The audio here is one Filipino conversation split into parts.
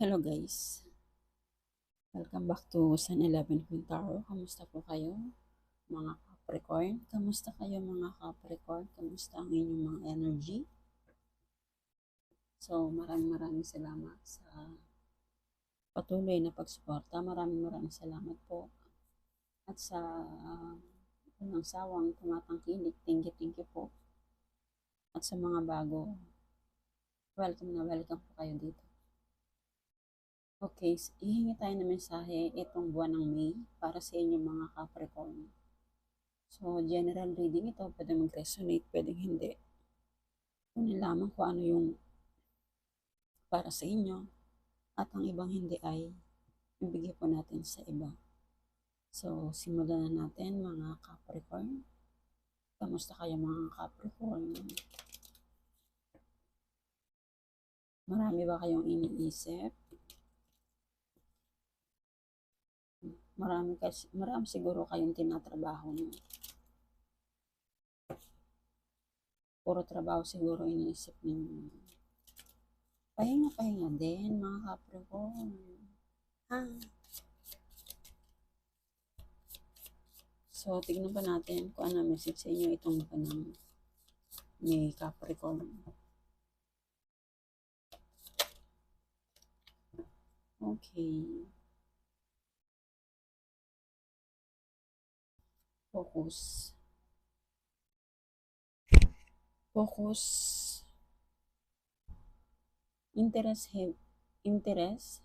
Hello guys. Welcome back to Sun 11 Quintaro. Kamusta po kayo mga Capricorn? Kamusta kayo mga Capricorn? Kamusta ang inyong mga energy? So maraming maraming salamat sa patuloy na pagsuporta. Maraming maraming salamat po. At sa uh, unang sawang tumatangkilik, thank you, thank you po. At sa mga bago, welcome na welcome po kayo dito. S- ihingi tayo ng mensahe itong buwan ng May para sa inyong mga Capricorn. So, general reading ito, pwede mag-resonate, pwede hindi. Kunin lamang kung ano yung para sa inyo at ang ibang hindi ay ibigay po natin sa iba. So, simulan na natin mga Capricorn. Kamusta kayo mga Capricorn? Marami ba kayong iniisip? Marami, kasi, marami siguro kayong tinatrabaho nyo. Puro trabaho siguro iniisip ninyo. Pahinga, pahinga din, mga Capricorn. Ha? So, tignan pa natin kung ano message sa inyo itong buwan ng may Capricorn. Okay. Focus. Focus. Interest have interest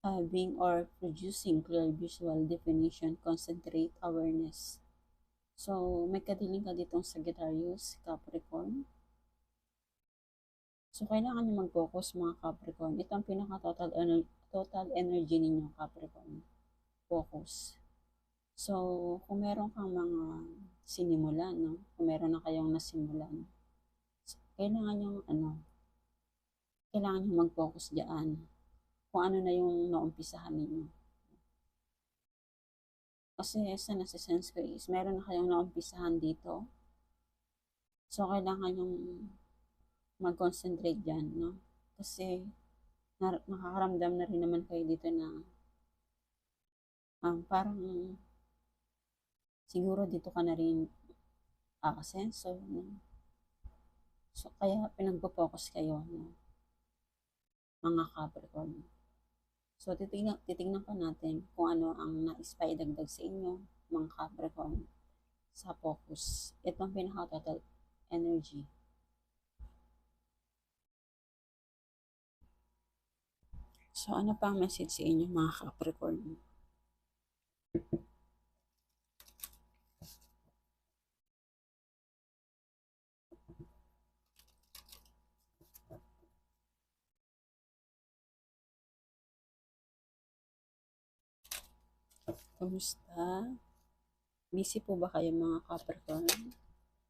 having or producing clear visual definition, concentrate awareness. So, may kadiling ka ditong Sagittarius, Capricorn. So, kailangan nyo mag-focus mga Capricorn. Ito ang pinaka-total ener- total energy ninyo, Capricorn. Focus. So, kung meron kang mga sinimulan, no? kung meron na kayong nasimulan, kailangan yung ano, kailangan yung mag-focus diyan kung ano na yung naumpisahan ninyo. Kasi sa nasa-sense ko is, meron na kayong naumpisahan dito. So, kailangan yung mag-concentrate dyan, no? Kasi, nakakaramdam na rin naman kayo dito na um, parang siguro dito ka na rin aasenso, no? So, kaya pinagpo-focus kayo, no? Mga Capricorn. So, titignan, titignan pa natin kung ano ang nais pa idagdag sa inyo, mga Capricorn, sa focus. Ito ang pinaka-total energy. So, ano pa ang message sa inyo, mga Capricorn? Kumusta? Busy po ba kayo mga Capricorn?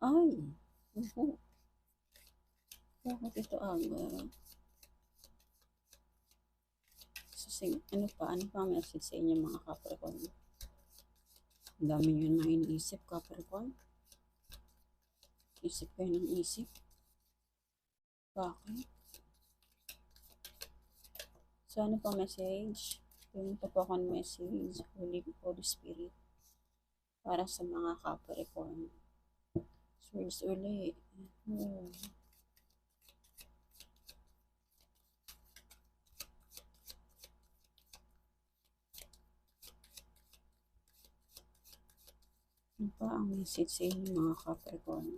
Ay, uhu. Bakit ito aga? So, sige, ano pa? Ano pa message sa inyo mga Capricorn? Ang dami nyo na iniisip, Capricorn. Isip kayo ng isip. Bakit? So, ano pa message? Yung pa po akong message, Holy, Holy Spirit, para sa mga Capricorn. Swords uli. Hmm. Ano pa ang message sa inyo mga Capricorn?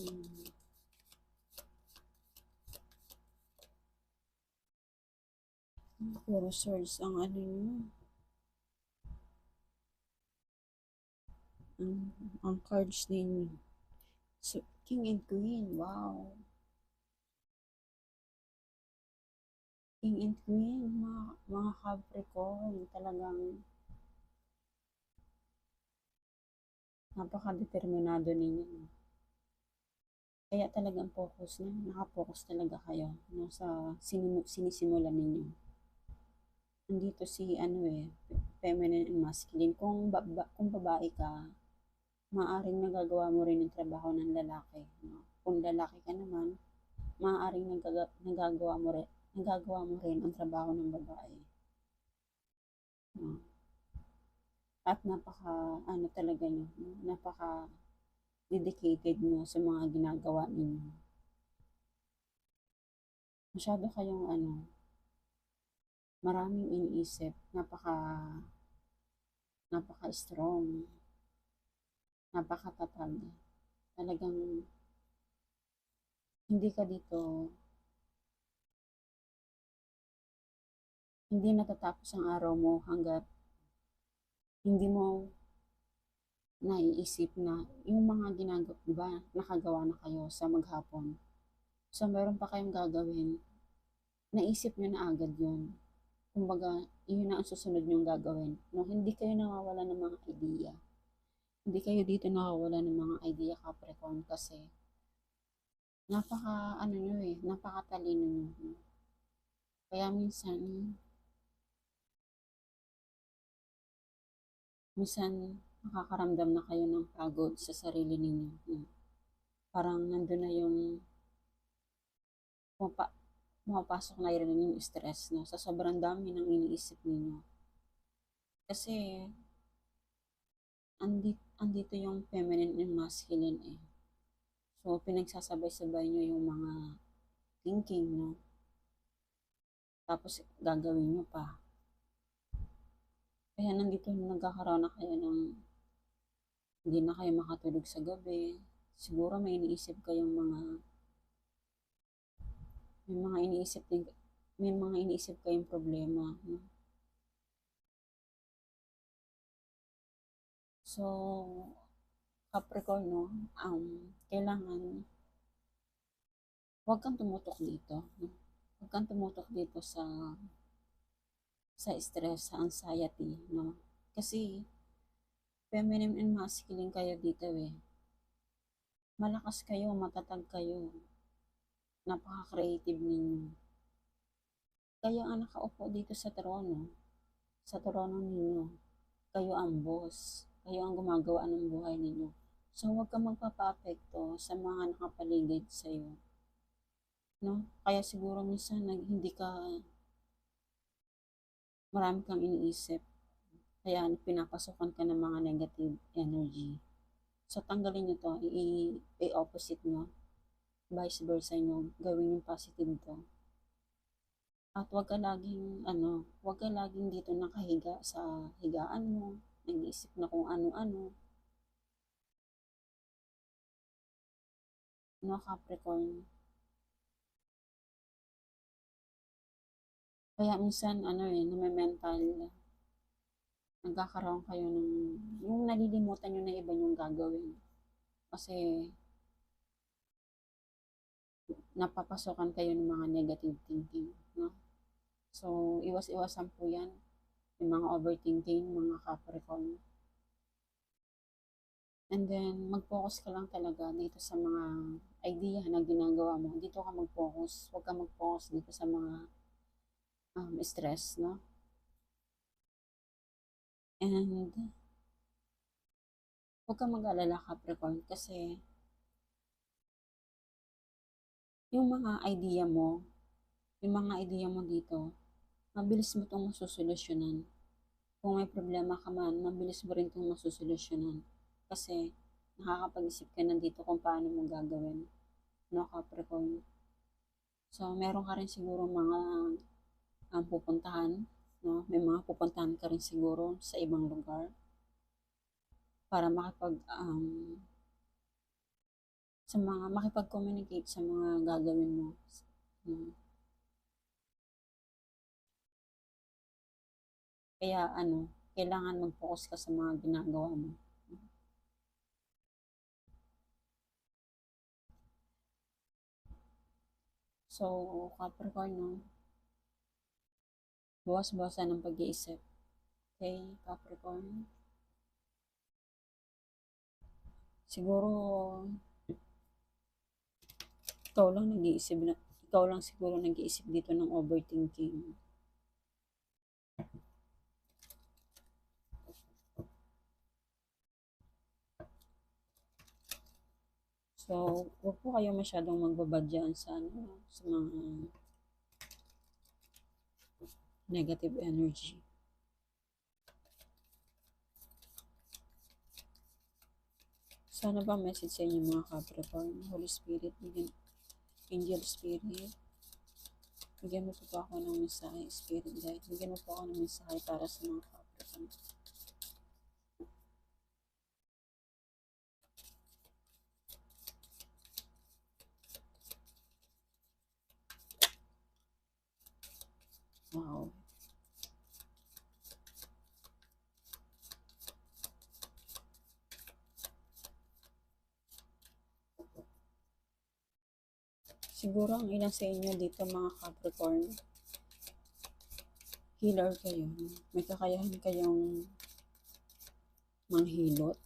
Hmm. Puro swords ang ano nyo. Ang, ang cards ninyo. So, King and Queen, wow. King and Queen, mga, mga Capricorn, talagang napaka-determinado ninyo. Kaya talagang focus na, nakapokus talaga kayo no, sa sinimu- sinisimulan ninyo. Nandito si ano eh, feminine and masculine. Kung, baba, kung babae ka, maaring nagagawa mo rin yung trabaho ng lalaki. No? Kung lalaki ka naman, maaaring nagaga, nagagawa mo rin, nagagawa mo rin ang trabaho ng babae. No? At napaka, ano talaga nyo, no? napaka dedicated nyo sa mga ginagawa ninyo. Masyado kayong ano, maraming iniisip, napaka, napaka-strong, napakatatag. Talagang, hindi ka dito, hindi natatapos ang araw mo hanggat hindi mo naiisip na yung mga ginagawa, di ba, nakagawa na kayo sa maghapon. So, meron pa kayong gagawin. Naisip nyo na agad yun. Kumbaga, yun na ang susunod nyong gagawin. No, hindi kayo nawawala ng mga idea. Hindi kayo dito nawawala ng mga idea, Capricorn, kasi napaka, ano nyo eh, napakatalino nyo. Kaya minsan, minsan nakakaramdam na kayo ng pagod sa sarili ninyo. Parang nandun na yung pumapa, pumapasok na rin yung stress no? sa sobrang dami ng iniisip ninyo. Kasi andito, andito yung feminine and masculine eh. So, pinagsasabay-sabay nyo yung mga thinking, no? Tapos, gagawin nyo pa. Kaya nandito nagkakaroon na kayo ng hindi na kayo makatulog sa gabi. Siguro may iniisip kayong mga may mga iniisip may mga iniisip kayong problema. No? So, Capricorn, no, um, kailangan huwag kang tumutok dito. No? Huwag kang tumutok dito sa sa stress, sa anxiety, no? Kasi, feminine and masculine kayo dito eh. Malakas kayo, matatag kayo. Napaka-creative ninyo. Kayo ang nakaupo dito sa trono. Sa trono ninyo. Kayo ang boss. Kayo ang gumagawa ng buhay ninyo. So, huwag kang magpapapekto sa mga nakapaligid sa'yo. No? Kaya siguro minsan nag, hindi ka marami kang iniisip. Kaya pinapasukan ka ng mga negative energy. So, tanggalin nyo to. I-opposite nyo. Vice versa nyo. Gawin yung positive to. At wag ka laging, ano, wag ka laging dito nakahiga sa higaan mo. Nag-iisip na kung ano-ano. No, Capricorn. Kaya minsan, ano eh, name-mental, nagkakaroon kayo ng, yung nalilimutan nyo na iba yung gagawin. Kasi, napapasokan kayo ng mga negative thinking. No? So, iwas-iwasan po yan. Yung mga overthinking, mga Capricorn. And then, mag-focus ka lang talaga dito sa mga idea na ginagawa mo. Dito ka mag-focus. Huwag ka mag-focus dito sa mga um, stress, no? And, huwag kang mag-alala, Capricorn, kasi yung mga idea mo, yung mga idea mo dito, mabilis mo itong masusolusyonan. Kung may problema ka man, mabilis mo rin itong masusolusyonan. Kasi, nakakapag-isip ka na dito kung paano mo gagawin. No, Capricorn? So, meron ka rin siguro mga ang pupuntahan, no? May mga pupuntahan ka rin siguro sa ibang lugar para makipag um, sa mga makipag-communicate sa mga gagawin mo. No? Kaya ano, kailangan mag-focus ka sa mga ginagawa mo. So, Capricorn, no? Buwas-buwasan ng pag-iisip. Okay, Capricorn? Siguro, ikaw lang nag-iisip na, ikaw lang siguro nag-iisip dito ng overthinking. So, huwag po kayo masyadong magbabad dyan sa, ano, sa mga negative energy. Sana ba message sa inyo mga Capricorn, Holy Spirit, bigyan, Angel Spirit, bigyan mo po po ako ng mensahe, Spirit Guide, bigyan mo po ako ng mensahe para sa mga Capricorn. Wow. Siguro ang ilan sa inyo dito mga Capricorn, healer kayo. May kakayahan kayong manghilot.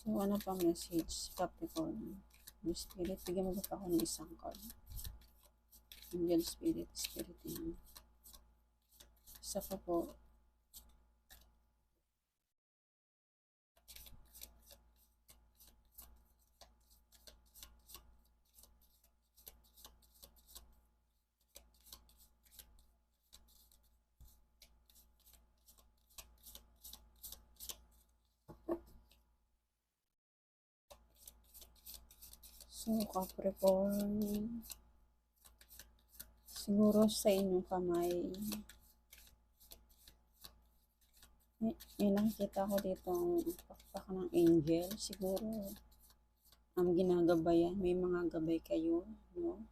So, ano pa message, Capricorn? Yung Spirit, bigyan mo ba ako ng isang card? Angel Spirit, Spirit yan. Isa pa po. So, Capricorn, siguro sa inyong kamay, may, nakikita ko dito ang pakpak ng angel. Siguro, ang ginagabayan, may mga gabay kayo, no?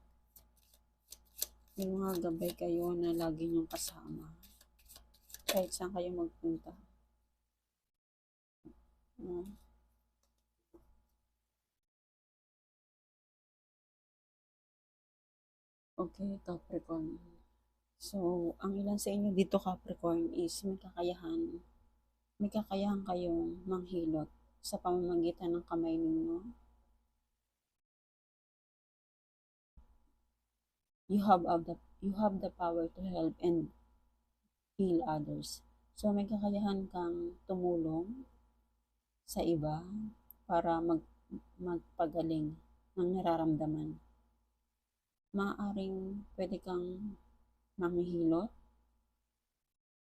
May mga gabay kayo na lagi niyong kasama. Kahit saan kayo magpunta. No? Okay, Capricorn. So, ang ilan sa inyo dito, Capricorn, is may kakayahan. May kakayahan kayong manghilot sa pamamagitan ng kamay ninyo. You have of the you have the power to help and heal others. So, may kakayahan kang tumulong sa iba para mag magpagaling ng nararamdaman maaaring pwede kang mamihilot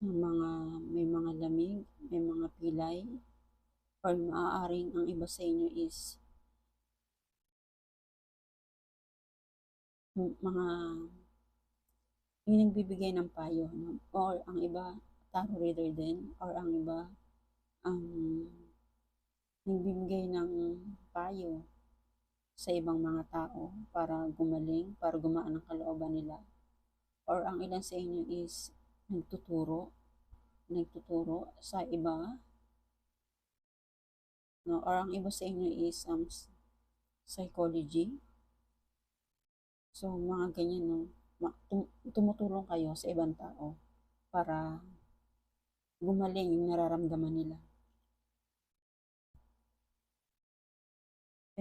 ng mga may mga lamig, may mga pilay, or maaaring ang iba sa inyo is mga yung nagbibigay ng payo, no? or ang iba tarot reader din, or ang iba ang um, nagbibigay ng payo sa ibang mga tao para gumaling, para gumaan ang kalooban nila. Or ang ilan sa inyo is nagtuturo, nagtuturo sa iba. No? Or ang iba sa inyo is um, psychology. So, mga ganyan, no? tumutulong kayo sa ibang tao para gumaling yung nararamdaman nila.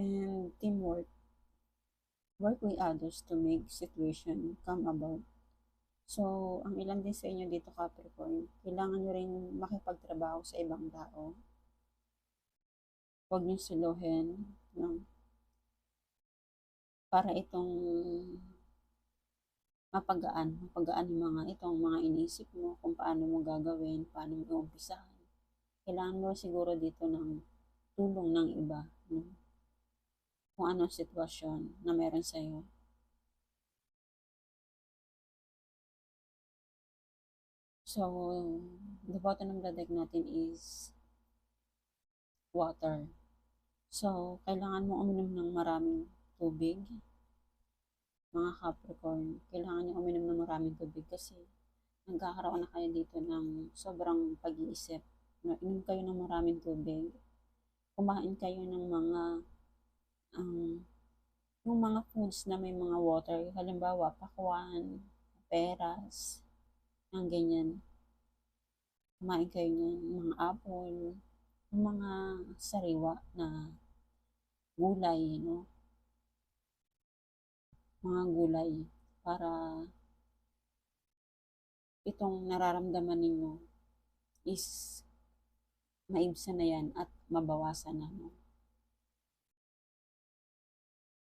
And teamwork. Work with others to make situation come about. So, ang ilan din sa inyo dito Capricorn, kailangan nyo rin makipagtrabaho sa ibang tao. Huwag nyo suluhin. No? Para itong mapagaan, mapagaan yung mga itong mga inisip mo, kung paano mo gagawin, paano mo umpisahan. Kailangan mo siguro dito ng tulong ng iba. No? Kung anong sitwasyon na meron sa iyo. So, the bottom ng deck natin is water. So, kailangan mo uminom ng maraming tubig. Mga Capricorn, kailangan niyo uminom ng maraming tubig kasi nagkakaroon na kayo dito ng sobrang pag-iisip. No, inom kayo ng maraming tubig. Kumain kayo ng mga um, yung mga foods na may mga water, halimbawa pakwan, peras, ang ganyan. Kumain kayo niyan, mga apple, yung mga sariwa na gulay, no? mga gulay para itong nararamdaman ninyo is maibsan na yan at mabawasan na. No?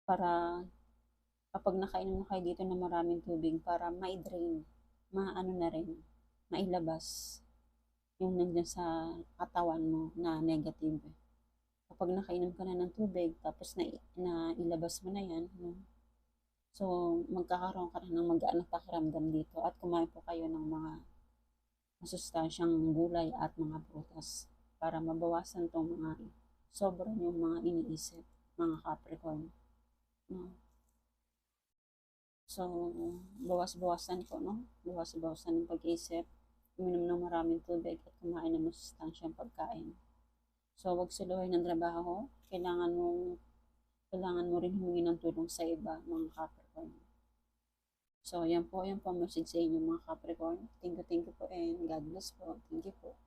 Para kapag nakainom na kayo dito ng maraming tubig, para ma-drain, maano na rin, mailabas yung nandyan sa katawan mo na negative. Kapag nakainom ka na ng tubig, tapos na, na ilabas mo na yan, no? so magkakaroon ka na ng magaan na pakiramdam dito at kumain po kayo ng mga masustansyang gulay at mga prutas para mabawasan tong mga sobrang yung mga iniisip, mga Capricorn. No? So, bawas-bawasan po, no? Bawas-bawasan yung pag-isip, uminom ng maraming tubig at kumain ng masustansyang pagkain. So, wag suluhin ng trabaho. Kailangan mong kailangan mo rin humingi ng tulong sa iba, mga Capricorn. So, yan po, yan po ang message sa inyo, mga Capricorn. Thank you, thank you po, and God bless po. Thank you po.